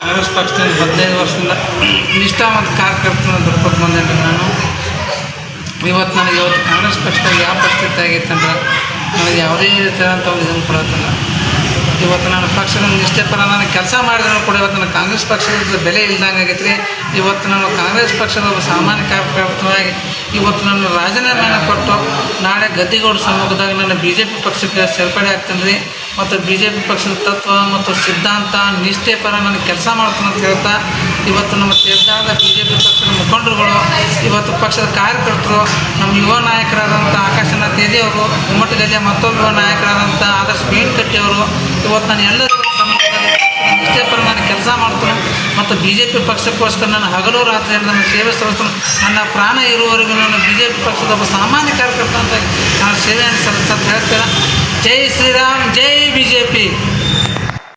ಕಾಂಗ್ರೆಸ್ ಪಕ್ಷದಿಂದ ಹದಿನೈದು ವರ್ಷದಿಂದ ನಿಷ್ಠಾವಂತ ಕಾರ್ಯಕರ್ತನ ದುಡ್ಕೊಂಡು ಬಂದೇನೆ ನಾನು. ಇವತ್ತು ನನಗೆ ಇವತ್ತು ಕಾಂಗ್ರೆಸ್ ಪಕ್ಷದಾಗ ಯಾವ ಪರಿಸ್ಥಿತಿ ಆಗೈತೆ ಅಂದ್ರೆ ನನಗೆ ಯಾವುದೇ ರೀತಿಯಾದಂಥ ಒಂದು ಇದನ್ನು ಕೊಡತ್ತಲ್ಲ ಇವತ್ತು ನಾನು ಪಕ್ಷದ ನಿಷ್ಠೆ ಪರ ನಾನು ಕೆಲಸ ಮಾಡಿದ್ರು ಕೂಡ ಇವತ್ತು ನಾನು ಕಾಂಗ್ರೆಸ್ ಪಕ್ಷದ ಬೆಲೆ ಇಲ್ದಂಗೆ ಆಗೈತೆ ರೀ ಇವತ್ತು ನಾನು ಕಾಂಗ್ರೆಸ್ ಪಕ್ಷದ ಒಬ್ಬ ಸಾಮಾನ್ಯ ಕಾರ್ಯಕರ್ತನಾಗಿ ಇವತ್ತು ನನ್ನ ರಾಜೀನಾಮೆಯನ್ನು ಕೊಟ್ಟು ನಾಳೆ ಗದ್ದಿಗೌಡ ಸಮ್ಮುಖದಾಗ ನನ್ನ ಬಿ ಜೆ ಪಿ ಪಕ್ಷಕ್ಕೆ ಸೇರ್ಪಡೆ ಆಗ್ತೇನೆ ರೀ ಮತ್ತು ಬಿ ಜೆ ಪಿ ಪಕ್ಷದ ತತ್ವ ಮತ್ತು ಸಿದ್ಧಾಂತ, ನಿಷ್ಠೆ ಪರ ನಾನು ಕೆಲಸ ಮಾಡ್ತಾನಂತ ಹೇಳ್ತಾ, ಇವತ್ತು ನಮ್ಮ ತೆರೆದಾದ ಬಿ ಜೆ ಪಿ ಪಕ್ಷದ ಮುಖಂಡರುಗಳು, ಇವತ್ತು ಪಕ್ಷದ ಕಾರ್ಯಕರ್ತರು, ನಮ್ಮ ಯುವ ನಾಯಕರಾದಂಥ ಆಕಾಶನ ತೇಜಿ ಅವರು ಗಜ ಮತ್ತೊಬ್ಬ ಯುವ ನಾಯಕರಾದಂಥ ಆದರ್ಶ ಬೇನ್ ಕಟ್ಟಿಯವರು ಇವತ್ತು ನಾನು ಎಲ್ಲರೂ ಪರ ನಾನು ಕೆಲಸ ಮಾಡ್ತೀನಿ ಮತ್ತು ಬಿ ಜೆ ಪಿ ಪಕ್ಷಕ್ಕೋಸ್ಕರ ನಾನು ಹಗಲು ರಾತ್ರಿ ನನ್ನ ಸೇವೆ ಸಲ್ಲಿಸ್ತಾನೆ. ನನ್ನ ಪ್ರಾಣ ಇರುವವರೆಗೂ ನಾನು ಬಿ ಜೆ ಪಿ ಪಕ್ಷದ ಒಬ್ಬ ಸಾಮಾನ್ಯ ಕಾರ್ಯಕರ್ತ ಅಂತ ನಾನು ಸೇವೆಯನ್ನು ಸಲ್ಲಿಸ್ತಾ ಹೇಳ್ತೇನೆ. Jai Shriram Jai B J P